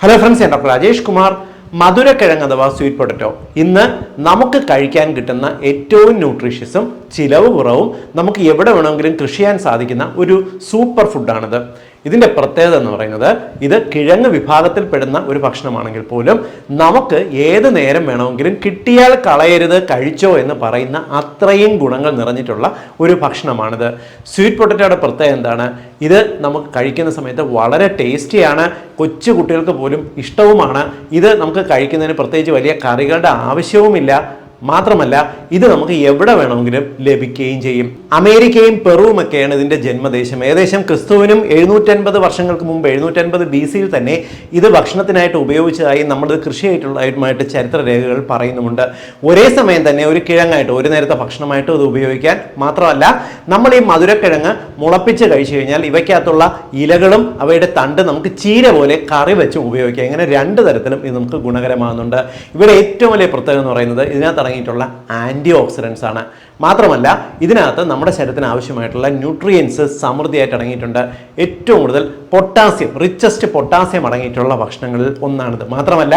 Hello friends doctor Rajesh Kumar. മധുരക്കിഴങ്ങ് അഥവാ sweet potato ഇന്ന് നമുക്ക് കഴിക്കാൻ കിട്ടുന്ന ഏറ്റവും ന്യൂട്രീഷ്യസും ചിലവ് കുറവും നമുക്ക് എവിടെ വേണമെങ്കിലും കൃഷി ചെയ്യാൻ സാധിക്കുന്ന ഒരു സൂപ്പർ ഫുഡാണിത് ഇതിന്റെ പ്രത്യേകത എന്ന് പറയുന്നത് ഇത് കിഴങ്ങ് വിഭാഗത്തിൽപ്പെടുന്ന ഒരു ഭക്ഷണമാണെങ്കിൽ പോലും നമുക്ക് ഏത് നേരം വേണമെങ്കിലും കിട്ടിയാൽ കളയരുത് കഴിച്ചോ എന്ന് പറയുന്ന അത്രയും ഗുണങ്ങൾ നിറഞ്ഞിട്ടുള്ള ഒരു ഭക്ഷണമാണിത്. സ്വീറ്റ് പൊട്ടറ്റോയുടെ പ്രത്യേകത എന്താണ്? ഇത് നമുക്ക് കഴിക്കുന്ന സമയത്ത് വളരെ ടേസ്റ്റിയാണ് കൊച്ചു കുട്ടികൾക്ക് പോലും ഇഷ്ടവുമാണ്. ഇത് നമുക്ക് കഴിക്കുന്നതിന് പ്രത്യേകിച്ച് വലിയ കറികളുടെ ആവശ്യവുമില്ല. മാത്രമല്ല ഇത് നമുക്ക് എവിടെ വേണമെങ്കിലും ലഭിക്കുകയും ചെയ്യും. അമേരിക്കയും പെറുവും ഒക്കെയാണ് ഇതിന്റെ ജന്മദേശം. ഏകദേശം ക്രിസ്തുവിനും എഴുന്നൂറ്റൻപത് വർഷങ്ങൾക്ക് മുമ്പ് എഴുന്നൂറ്റൻപത് ബി സിയിൽ തന്നെ ഇത് ഭക്ഷണത്തിനായിട്ട് ഉപയോഗിച്ചതായി കൃഷിയായിട്ടുള്ളതായിട്ടുമായിട്ട് ചരിത്ര രേഖകൾ പറയുന്നുമുണ്ട്. ഒരേ സമയം തന്നെ ഒരു കിഴങ്ങായിട്ട് ഒരു നേരത്തെ ഭക്ഷണമായിട്ട് ഇത് ഉപയോഗിക്കാൻ മാത്രമല്ല നമ്മൾ ഈ മധുരക്കിഴങ്ങ് മുളപ്പിച്ച് കഴിച്ചു കഴിഞ്ഞാൽ ഇവയ്ക്കകത്തുള്ള ഇലകളും അവയുടെ തണ്ട് നമുക്ക് ചീര പോലെ കറി വെച്ച് ഉപയോഗിക്കാം. ഇങ്ങനെ രണ്ട് തരത്തിലും ഇത് നമുക്ക് ഗുണകരമാകുന്നുണ്ട്. ഇവിടെ ഏറ്റവും വലിയ പ്രത്യേകത എന്ന് പറയുന്നത് ഇതിനകത്ത് അടങ്ങിയിട്ടുള്ള ആന്റി ഓക്സിഡൻസ് ആണ്. മാത്രമല്ല ഇതിനകത്ത് നമ്മുടെ ശരീരത്തിന് ആവശ്യമായിട്ടുള്ള ന്യൂട്രിയൻസ് സമൃദ്ധിയായിട്ട് അടങ്ങിയിട്ടുണ്ട്. ഏറ്റവും കൂടുതൽ പൊട്ടാസ്യം റിച്ചസ്റ്റ് പൊട്ടാസ്യം അടങ്ങിയിട്ടുള്ള ഭക്ഷണങ്ങളിൽ ഒന്നാണിത്. മാത്രമല്ല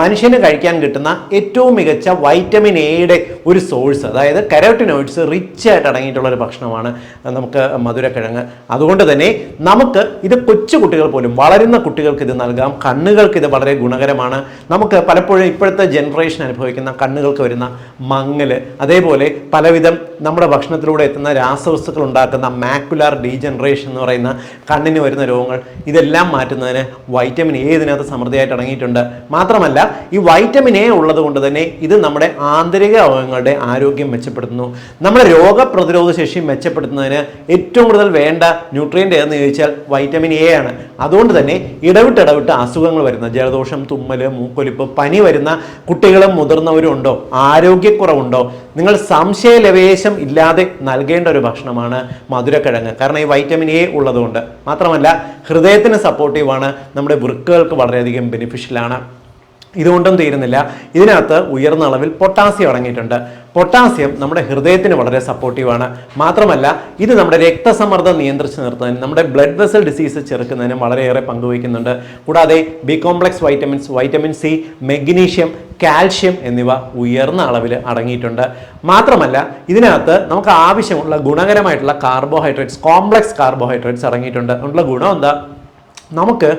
മനുഷ്യന് കഴിക്കാൻ കിട്ടുന്ന ഏറ്റവും മികച്ച വൈറ്റമിൻ എയുടെ ഒരു സോഴ്സ് അതായത് കരോട്ടിനോയിഡ്സ് റിച്ച് ആയിട്ട് അടങ്ങിയിട്ടുള്ള ഒരു ഭക്ഷണമാണ് നമുക്ക് മധുരക്കിഴങ്ങ്. അതുകൊണ്ട് തന്നെ നമുക്ക് ഇത് കൊച്ചു കുട്ടികൾ പോലും വളരുന്ന കുട്ടികൾക്ക് ഇത് നൽകാം. കണ്ണുകൾക്ക് ഇത് വളരെ ഗുണകരമാണ്. നമുക്ക് പലപ്പോഴും ഇപ്പോഴത്തെ ജനറേഷൻ അനുഭവിക്കുന്ന കണ്ണുകൾക്ക് വരുന്ന മങ്ങൽ അതേപോലെ പലവിധം നമ്മുടെ ഭക്ഷണത്തിലൂടെ എത്തുന്ന രാസവസ്തുക്കൾ ഉണ്ടാക്കുന്ന മാക്കുലാർ ഡീജനറേഷൻ എന്ന് പറയുന്ന കണ്ണിന് വരുന്ന രോഗങ്ങൾ ഇതെല്ലാം മാറ്റുന്നതിന് വൈറ്റമിൻ എ ഇതിനകത്ത് സമൃദ്ധിയായിട്ട് അടങ്ങിയിട്ടുണ്ട്. മാത്രമല്ല ഈ വൈറ്റമിൻ എ ഉള്ളത് കൊണ്ട് തന്നെ ഇത് നമ്മുടെ ആന്തരിക അവയവങ്ങളുടെ ആരോഗ്യം മെച്ചപ്പെടുത്തുന്നു. നമ്മുടെ രോഗപ്രതിരോധ ശേഷി മെച്ചപ്പെടുത്തുന്നതിന് ഏറ്റവും കൂടുതൽ വേണ്ട ന്യൂട്രിയന്റ് ഏതെന്ന് ചോദിച്ചാൽ വൈറ്റമിൻ എ ആണ്. അതുകൊണ്ട് തന്നെ ഇടവിട്ട് ഇടവിട്ട് അസുഖങ്ങൾ വരുന്ന ജലദോഷം തുമ്മൽ മൂക്കൊലിപ്പ് പനി വരുന്ന കുട്ടികളും മുതിർന്നവരും ഉണ്ടോ? ആരോഗ്യക്കുറവുണ്ടോ? നിങ്ങൾ സംശയ ലവേശം ഇല്ലാതെ നൽകേണ്ട ഒരു ഭക്ഷണമാണ് മധുരക്കിഴങ്ങ്. കാരണം ഈ വൈറ്റമിൻ എ ഉള്ളതുകൊണ്ട്. മാത്രമല്ല ഹൃദയത്തിന് സപ്പോർട്ടീവാണ് നമ്മുടെ വൃക്കുകൾക്ക് വളരെയധികം ബെനിഫിഷ്യലാണ് ഇതുകൊണ്ടും തീരുന്നില്ല. ഇതിനകത്ത് ഉയർന്ന അളവിൽ പൊട്ടാസ്യം അടങ്ങിയിട്ടുണ്ട്. പൊട്ടാസ്യം നമ്മുടെ ഹൃദയത്തിന് വളരെ സപ്പോർട്ടീവാണ് മാത്രമല്ല ഇത് നമ്മുടെ രക്തസമ്മർദ്ദം നിയന്ത്രിച്ച് നിർത്താനും നമ്മുടെ ബ്ലഡ് വെസൽ ഡിസീസ് ചെറുക്കുന്നതിനും വളരെയേറെ പങ്കുവയ്ക്കുന്നുണ്ട് കൂടാതെ B complex vitamins vitamin C magnesium calcium എന്നിവ ഉയർന്ന അളവിൽ അടങ്ങിയിട്ടുണ്ട്. മാത്രമല്ല ഇതിനകത്ത് നമുക്ക് ആവശ്യമുള്ള ഗുണകരമായിട്ടുള്ള കാർബോഹൈഡ്രേറ്റ്സ് കോംപ്ലക്സ് കാർബോഹൈഡ്രേറ്റ്സ് അടങ്ങിയിട്ടുണ്ട്. അതുകൊണ്ടുള്ള ഗുണം എന്താ? നമുക്ക്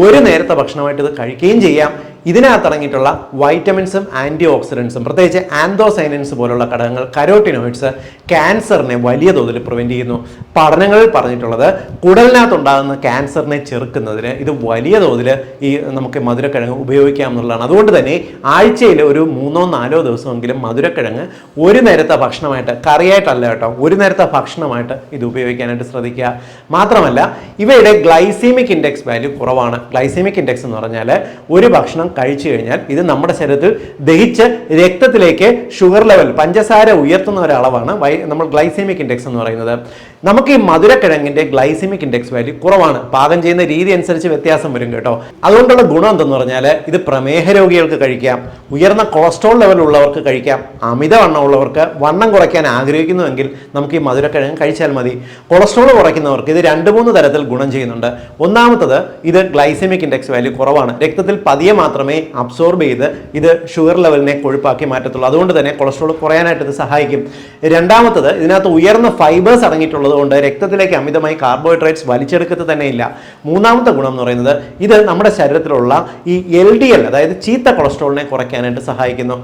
ഒരു നേരത്തെ ഭക്ഷണമായിട്ട് ഇത് കഴിക്കുകയും ചെയ്യാം. ഇതിനകത്ത് അടങ്ങിയിട്ടുള്ള വൈറ്റമിൻസും ആന്റി ഓക്സിഡൻസും പ്രത്യേകിച്ച് ആൻഡോസൈനൻസ് പോലുള്ള ഘടകങ്ങൾ കരോട്ടിനോയിഡ്സ് ക്യാൻസറിനെ വലിയ തോതിൽ പ്രിവെന്റ് ചെയ്യുന്നു. പഠനങ്ങളിൽ പറഞ്ഞിട്ടുള്ളത് കുടലിനകത്തുണ്ടാകുന്ന ക്യാൻസറിനെ ചെറുക്കുന്നതിന് ഇത് വലിയ തോതിൽ ഈ നമുക്ക് മധുരക്കിഴങ്ങ് ഉപയോഗിക്കാം എന്നുള്ളതാണ് അതുകൊണ്ട് തന്നെ ആഴ്ചയിൽ ഒരു മൂന്നോ നാലോ ദിവസമെങ്കിലും മധുരക്കിഴങ്ങ് ഒരു നേരത്തെ ഭക്ഷണമായിട്ട് കറിയായിട്ടല്ല കേട്ടോ ഒരു നേരത്തെ ഭക്ഷണമായിട്ട് ഇത് ഉപയോഗിക്കാനായിട്ട് ശ്രദ്ധിക്കുക. മാത്രമല്ല ഇവയുടെ ഗ്ലൈസീമിക് ഇൻഡെക്സ് വാല്യൂ കുറവാണ്. ഗ്ലൈസീമിക് ഇൻഡെക്സ് എന്ന് പറഞ്ഞാൽ ഒരു ഭക്ഷണം കഴിച്ചു കഴിഞ്ഞാൽ ഇത് നമ്മുടെ ശരീരത്തിൽ ദഹിച്ച് രക്തത്തിലേക്ക് ഷുഗർ ലെവൽ പഞ്ചസാര ഉയർത്തുന്ന ഒരളവാണ് വൈ നമ്മൾ ഗ്ലൈസീമിക് ഇൻഡെക്സ് എന്ന് പറയുന്നത്. നമുക്ക് ഈ മധുരക്കിഴങ്ങിന്റെ ഗ്ലൈസീമിക് ഇൻഡെക്സ് വാല്യൂ കുറവാണ്. പാകം ചെയ്യുന്ന രീതി അനുസരിച്ച് വ്യത്യാസം വരും കേട്ടോ. അതുകൊണ്ടുള്ള ഗുണം എന്തെന്ന് പറഞ്ഞാൽ ഇത് പ്രമേഹ രോഗികൾക്ക് കഴിക്കാം. ഉയർന്ന കൊളസ്ട്രോൾ ലെവൽ ഉള്ളവർക്ക് കഴിക്കാം. അമിതവണ്ണം ഉള്ളവർക്ക് വണ്ണം കുറയ്ക്കാൻ ആഗ്രഹിക്കുന്നുവെങ്കിൽ നമുക്ക് ഈ മധുരക്കിഴങ്ങ് കഴിച്ചാൽ മതി. കൊളസ്ട്രോൾ കുറയ്ക്കുന്നവർക്ക് ഇത് രണ്ട് മൂന്ന് തരത്തിൽ ഗുണം ചെയ്യുന്നുണ്ട്. ഒന്നാമത്തത് ഇത് ഗ്ലൈസെമിക് ഇൻഡെക്സ് വാല്യൂ കുറവാണ്. രക്തത്തിൽ പതിയെ മാത്രമേ അബ്സോർബ് ചെയ്ത് ഇത് ഷുഗർ ലെവലിനെ കൊഴുപ്പാക്കി മാറ്റത്തുള്ളൂ. അതുകൊണ്ട് തന്നെ കൊളസ്ട്രോൾ കുറയാനായിട്ട് ഇത് സഹായിക്കും. രണ്ടാമത്തത് ഇതിനകത്ത് ഉയർന്ന ഫൈബേഴ്സ് അടങ്ങിയിട്ടുള്ളത് കൊണ്ട് രക്തത്തിലേക്ക് അമിതമായി കാർബോഹൈഡ്രേറ്റ്സ് വലിച്ചെടുക്കത്ത് തന്നെ ഇല്ല. മൂന്നാമത്തെ ഗുണം എന്ന് പറയുന്നത് ഇത് നമ്മുടെ ശരീരത്തിലുള്ള ഈ എൽ ഡി എൽ അതായത് ചീത്ത കൊളസ്ട്രോളിനെ കുറയ്ക്കാനായിട്ട് സഹായിക്കുന്നു.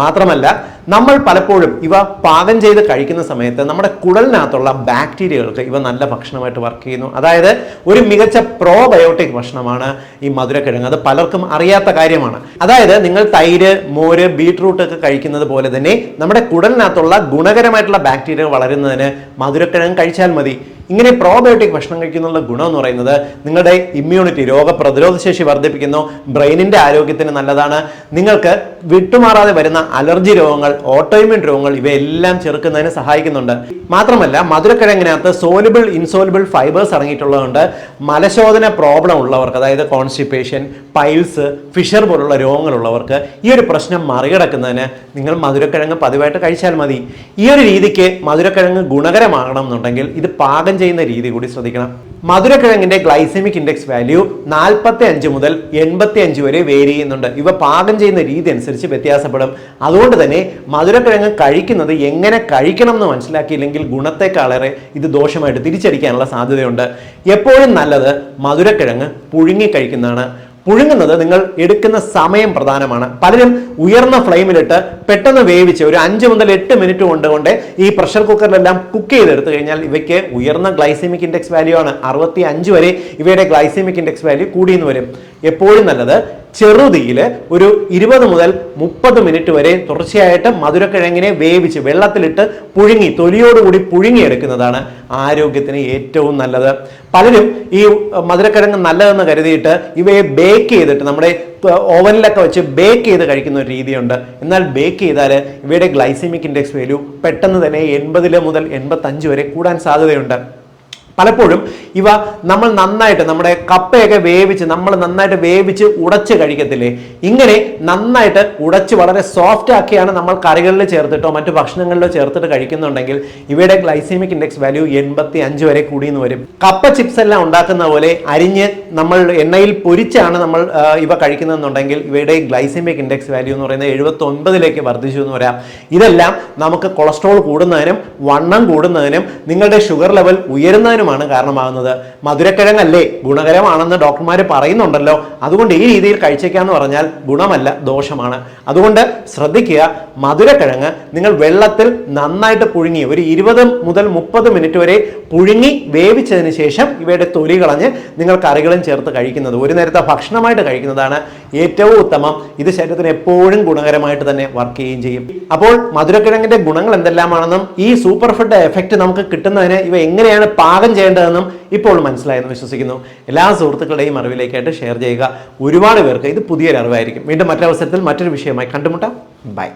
മാത്രമല്ല നമ്മൾ പലപ്പോഴും ഇവ പാകം ചെയ്ത് കഴിക്കുന്ന സമയത്ത് നമ്മുടെ കുടലിനകത്തുള്ള ബാക്ടീരിയകൾക്ക് ഇവ നല്ല ഭക്ഷണമായിട്ട് വർക്ക് ചെയ്യുന്നു. അതായത് ഒരു മികച്ച പ്രോബയോട്ടിക് ഭക്ഷണമാണ് ഈ മധുരക്കിഴങ്ങ്. അത് പലർക്കും അറിയാത്ത കാര്യമാണ്. അതായത് നിങ്ങൾ തൈര് മോര് ബീട്രൂട്ട് ഒക്കെ കഴിക്കുന്നത് പോലെ തന്നെ നമ്മുടെ കുടലിനകത്തുള്ള ഗുണകരമായിട്ടുള്ള ബാക്ടീരിയ വളരുന്നതിന് മധുരക്കിഴങ്ങ് കഴിച്ചാൽ മതി. ഇങ്ങനെ പ്രോബയോട്ടിക് ഭക്ഷണം കഴിക്കുന്നുള്ള ഗുണം എന്ന് പറയുന്നത് നിങ്ങളുടെ ഇമ്മ്യൂണിറ്റി രോഗപ്രതിരോധ ശേഷി വർദ്ധിപ്പിക്കുന്നു ബ്രെയിനിന്റെ ആരോഗ്യത്തിന് നല്ലതാണ്. നിങ്ങൾക്ക് വിട്ടുമാറാതെ വരുന്ന അലർജി രോഗങ്ങൾ ഓട്ടോയിമ്യൂൺ രോഗങ്ങൾ ഇവയെല്ലാം ചെറുക്കുന്നതിന് സഹായിക്കുന്നുണ്ട്. മാത്രമല്ല മധുരക്കിഴങ്ങിനകത്ത് സോലുബിൾ ഇൻസോലുബിൾ ഫൈബേഴ്സ് അടങ്ങിയിട്ടുള്ളതുകൊണ്ട് മലശോധന പ്രോബ്ലം ഉള്ളവർക്ക് അതായത് കോൺസ്റ്റിപ്പേഷൻ പൈൽസ് ഫിഷർ പോലുള്ള രോഗങ്ങളുള്ളവർക്ക് ഈ ഒരു പ്രശ്നം മറികടക്കുന്നതിന് നിങ്ങൾ മധുരക്കിഴങ്ങ് പതിവായിട്ട് കഴിച്ചാൽ മതി. ഈ ഒരു രീതിക്ക് മധുരക്കിഴങ്ങ് ഗുണകരമാകണം എന്നുണ്ടെങ്കിൽ ഇത് പാകം ചെയ്യുന്ന രീതി കൂടി ശ്രദ്ധിക്കണം. മധുരക്കിഴങ്ങിന്റെ ഗ്ലൈസമിക് ഇൻഡെക്സ് വാല്യൂ നാൽപ്പത്തി അഞ്ച് മുതൽ എൺപത്തി അഞ്ച് വരെ വേരി ചെയ്യുന്നുണ്ട്. ഇവ പാകം ചെയ്യുന്ന രീതി അനുസരിച്ച് വ്യത്യാസപ്പെടും. അതുകൊണ്ട് തന്നെ മധുരക്കിഴങ്ങ് കഴിക്കുന്നത് എങ്ങനെ കഴിക്കണം എന്ന് മനസ്സിലാക്കിയില്ലെങ്കിൽ ഗുണത്തെക്കാളേറെ ഇത് ദോഷമായിട്ട് തിരിച്ചടിക്കാനുള്ള സാധ്യതയുണ്ട്. എപ്പോഴും നല്ലത് മധുരക്കിഴങ്ങ് പുഴുങ്ങി കഴിക്കുന്നതാണ്. പുഴുങ്ങുന്നത് നിങ്ങൾ എടുക്കുന്ന സമയം പ്രധാനമാണ്. പലരും ഉയർന്ന ഫ്ലെയിമിലിട്ട് പെട്ടെന്ന് വേവിച്ച് ഒരു അഞ്ച് മുതൽ എട്ട് മിനിറ്റ് കൊണ്ട് കൊണ്ട് ഈ പ്രഷർ കുക്കറിലെല്ലാം കുക്ക് ചെയ്തെടുത്തു കഴിഞ്ഞാൽ ഇവയ്ക്ക് ഉയർന്ന ഗ്ലൈസെമിക് ഇൻഡെക്സ് വാല്യൂ ആണ്. അറുപത്തി അഞ്ച് വരെ ഇവയുടെ ഗ്ലൈസെമിക് ഇൻഡെക്സ് വാല്യൂ കൂടിയെന്ന് വരും. എപ്പോഴും നല്ലത് ചെറുതീയിൽ ഒരു ഇരുപത് മുതൽ മുപ്പത് മിനിറ്റ് വരെ തുടർച്ചയായിട്ട് മധുരക്കിഴങ്ങിനെ വേവിച്ച് വെള്ളത്തിലിട്ട് പുഴുങ്ങി തൊലിയോടുകൂടി പുഴുങ്ങിയെടുക്കുന്നതാണ് ആരോഗ്യത്തിന് ഏറ്റവും നല്ലത്. പലരും ഈ മധുരക്കിഴങ്ങ് നല്ലതെന്ന് കരുതിയിട്ട് ഇവയെ ബേക്ക് ചെയ്തിട്ട് നമ്മുടെ ഓവനിലൊക്കെ വെച്ച് ബേക്ക് ചെയ്ത് കഴിക്കുന്ന ഒരു രീതിയുണ്ട്. എന്നാൽ ബേക്ക് ചെയ്താൽ ഇവയുടെ ഗ്ലൈസിമിക് ഇൻഡെക്സ് വാല്യൂ പെട്ടെന്ന് തന്നെ എൺപതിൽ മുതൽ എൺപത്തഞ്ച് വരെ കൂടാൻ സാധ്യതയുണ്ട്. പലപ്പോഴും ഇവ നമ്മൾ നന്നായിട്ട് നമ്മുടെ കപ്പയൊക്കെ വേവിച്ച് നമ്മൾ നന്നായിട്ട് വേവിച്ച് ഉടച്ച് കഴിക്കത്തില്ലേ? ഇങ്ങനെ നന്നായിട്ട് ഉടച്ച് വളരെ സോഫ്റ്റ് ആക്കിയാണ് നമ്മൾ കറികളിൽ ചേർത്തിട്ടോ മറ്റു ഭക്ഷണങ്ങളിലോ ചേർത്തിട്ട് കഴിക്കുന്നുണ്ടെങ്കിൽ ഇവയുടെ ഗ്ലൈസീമിക് ഇൻഡെക്സ് വാല്യൂ എൺപത്തി അഞ്ച് വരെ കൂടിയെന്ന് വരും. കപ്പ ചിപ്സ് എല്ലാം ഉണ്ടാക്കുന്ന പോലെ അരിഞ്ഞ് നമ്മൾ എണ്ണയിൽ പൊരിച്ചാണ് നമ്മൾ ഇവ കഴിക്കുന്നതെന്നുണ്ടെങ്കിൽ ഇവയുടെ ഗ്ലൈസീമിക് ഇൻഡെക്സ് വാല്യൂ എന്ന് പറയുന്നത് എഴുപത്തി ഒൻപതിലേക്ക് വർദ്ധിച്ചു എന്ന് വരാം. ഇതെല്ലാം നമുക്ക് കൊളസ്ട്രോൾ കൂടുന്നതിനും വണ്ണം കൂടുന്നതിനും നിങ്ങളുടെ ഷുഗർ ലെവൽ ഉയരുന്നതിനുമാണ് കാരണമാകുന്നത്. മധുരക്കിഴങ്ങല്ലേ? ഗുണകരമാണെന്ന് ഡോക്ടർമാർ പറയുന്നുണ്ടല്ലോ. അതുകൊണ്ട് ഈ രീതിയിൽ കഴിച്ചേക്കാന്ന് പറഞ്ഞാൽ ഗുണമല്ല ദോഷമാണ്. അതുകൊണ്ട് ശ്രദ്ധിക്കുക മധുരക്കിഴങ്ങ് നിങ്ങൾ വെള്ളത്തിൽ നന്നായിട്ട് പുഴുങ്ങി ഒരു ഇരുപത് മുതൽ മുപ്പത് മിനിറ്റ് വരെ പുഴുങ്ങി വേവിച്ചതിന് ശേഷം ഇവയുടെ തൊലി കളഞ്ഞ് നിങ്ങൾ കറികളും ചേർത്ത് കഴിക്കുന്നത്. ഒരു നേരത്തെ ഭക്ഷണമായിട്ട് കഴിക്കുന്നതാണ് ഏറ്റവും ഉത്തമം. ഇത് ശരീരത്തിന് എപ്പോഴും ഗുണകരമായിട്ട് തന്നെ വർക്ക് ചെയ്യുകയും ചെയ്യും. അപ്പോൾ മധുരക്കിഴങ്ങിന്റെ ഗുണങ്ങൾ എന്തെല്ലാമാണെന്നും ഈ സൂപ്പർ ഫുഡ് എഫക്റ്റ് നമുക്ക് കിട്ടുന്നതിന് ഇവ എങ്ങനെയാണ് പാകം ചെയ്യേണ്ടതെന്നും ഇപ്പോൾ മനസ്സിലായെന്ന് വിശ്വസിക്കുന്നു. എല്ലാ സുഹൃത്തുക്കളുടെയും അറിവിലേക്കായിട്ട് ഷെയർ ചെയ്യുക. ഒരുപാട് പേർക്ക് ഇത് പുതിയൊരു അറിവായിരിക്കും വീണ്ടും മറ്റൊരവസരത്തിൽ മറ്റൊരു വിഷയമായി കണ്ടുമുട്ടാം. ബൈ